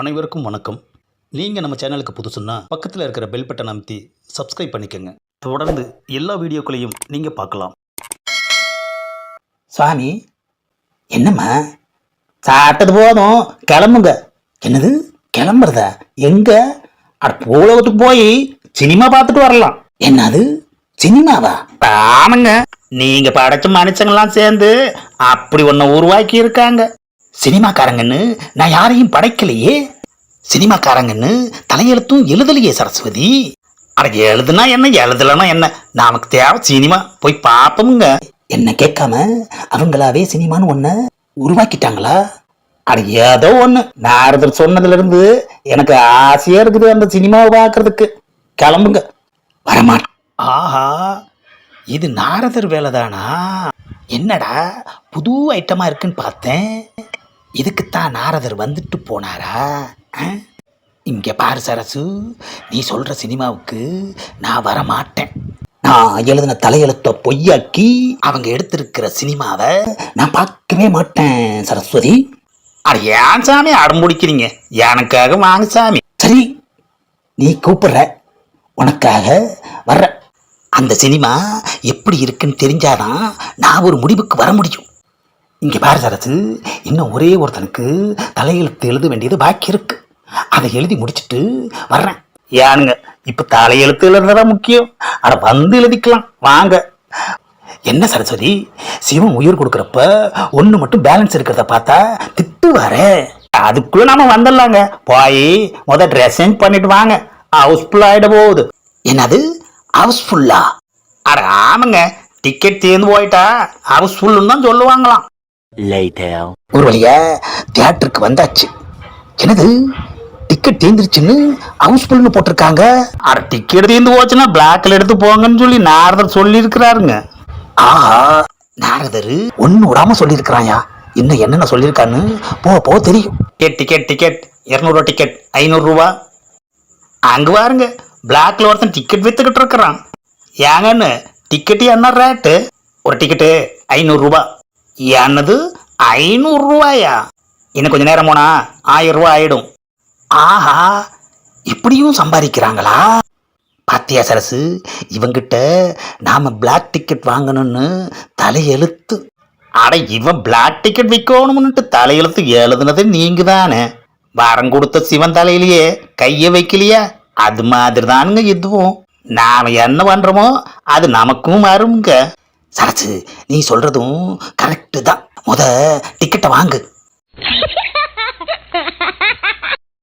அனைவருக்கும் வணக்கம். நீங்கள் நம்ம சேனலுக்கு புதுசுன்னா பக்கத்தில் இருக்கிற பெல் பட்டன் அமைத்தி சப்ஸ்கிரைப் பண்ணிக்கோங்க. தொடர்ந்து எல்லா வீடியோக்களையும் நீங்கள் பார்க்கலாம். சாமி என்னம்மா? சாப்பிட்டது போதும். கிளம்புங்க. என்னது? கிளம்புறதா? எங்கே? அட பூலகத்துக்கு போய் சினிமா பார்த்துட்டு வரலாம். என்னது? சினிமாவா? ஆமாங்க நீங்கள் படைச்ச மனுஷங்களாம் சேர்ந்து அப்படி ஒன்று உருவாக்கி இருக்காங்க சினிமாக்காரங்கன்னு நான் யாரையும் படைக்கலையே. சினிமாக்காரங்கன்னு தலையெழுத்தும் எழுதலையே சரஸ்வதி. அட எழுதுனா என்ன எழுதலைன்னா என்ன? நமக்கு தேவை சினிமா. போய் பார்ப்போமுங்க. என்ன கேட்காம அவங்களாவே சினிமான்னு ஒன்று உருவாக்கிட்டாங்களா? அட ஏதோ ஒன்று நாரதர் சொன்னதுலேருந்து எனக்கு ஆசையாக இருக்குது அந்த சினிமாவை பார்க்கறதுக்கு. கிளம்புங்க. வரமாட்டேன் ஆஹா இது நாரதர் வேலைதானா? என்னடா புது ஐட்டமாக இருக்குன்னு பார்த்தேன். இதுக்குத்தான் நாரதர் வந்துட்டு போனாரா? ஆ? இங்க பாரு சரசு நீ சொல்கிற சினிமாவுக்கு நான் வர மாட்டேன் நான் எழுதின தலையெழுத்தை பொய்யாக்கி அவங்க எடுத்திருக்கிற சினிமாவை நான் பார்க்கவே மாட்டேன் சரஸ்வதி. அட ஏன் சாமி அடம்புடிக்கிறீங்க எனக்காக வாங்க சாமி. சரி நீ கூப்பிடுற. உனக்காக வர்ற அந்த சினிமா எப்படி இருக்குன்னு தெரிஞ்சாதான் நான் ஒரு முடிவுக்கு வர முடியும். இங்கே பாரு சரசு இன்னும் ஒரே ஒருத்தனுக்கு தலையெழுத்து எழுத வேண்டியது பாக்கி இருக்கு. அதை எழுதி முடிச்சிட்டு வர்றேன். ஏனுங்க இப்போ தலையெழுத்து எழுதுறதா முக்கியம். அட வந்து எழுதிக்கலாம் வாங்க. என்ன சரஸ்வதி சிவன் உயிர் கொடுக்குறப்ப ஒன்று மட்டும் பேலன்ஸ் இருக்கிறத பார்த்தா திட்டுவாரே. அதுக்குள்ள நாம வந்துடலாங்க. போய் முத ட்ரெஸ் சேஞ்ச் பண்ணிட்டு வாங்க. ஹவுஸ்ஃபுல் ஆகிட போகுது. என்னது? ஹவுஸ்ஃபுல்லா அட ஆமாங்க டிக்கெட் தேர்ந்து போயிட்டா. ஹவுஸ்ஃபுல்லுன்னு தான் சொல்லுவாங்களாம். ஒரு வழியா தியேட்டருக்கு வந்தாச்சு. என்னது? டிக்கெட் தீர்ந்துருச்சுன்னு ஹவுஸ்ஃபுல்னு போட்டிருக்காங்க. அட டிக்கெட் தீர்ந்து போச்சுன்னா பிளாக்ல எடுத்து போங்கன்னு சொல்லி நாரதர் சொல்லி இருக்கிறாருங்க ஆஹா நாரதர் ஒன்னு விடாம சொல்லியிருக்கிறாயா? இன்னும் என்னென்ன சொல்லியிருக்கான்னு போ போ தெரியும். டிக்கெட் டிக்கெட் டிக்கெட் இரநூறுவா டிக்கெட் ஐநூறுரூவா அங்க பாருங்க பிளாக்ல ஒருத்தன் டிக்கெட் வித்துக்கிட்டு இருக்கிறான். ஏங்கன்னு டிக்கெட்டு என்ன ரேட்டு ஒரு டிக்கெட்டு ஐநூறுரூபா என்னது ஐநூறுரூவாயா இன்னும் கொஞ்ச நேரம் போனா? ஆயிரம் ரூபாய் ஆயிடும். ஆஹா இப்படியும் சம்பாதிக்கிறாங்களா? பாத்தியா சரசு இவங்கிட்ட நாம பிளாக் டிக்கெட் வாங்கணும்னு தலையெழுத்து. அட இவன் பிளாக் டிக்கெட் விற்கணும்னுட்டு தலையெழுத்து எழுதுனது நீங்க தானே? வரம் கொடுத்த சிவன் தலையிலேயே கையை வைக்கலையா? அது மாதிரி தானுங்க இதுவும் நாம என்ன பண்றோமோ அது நமக்கும் வருங்க சரசு நீ சொல்றதும் கரெக்டு தான். முத டிக்கெட்டை வாங்கு.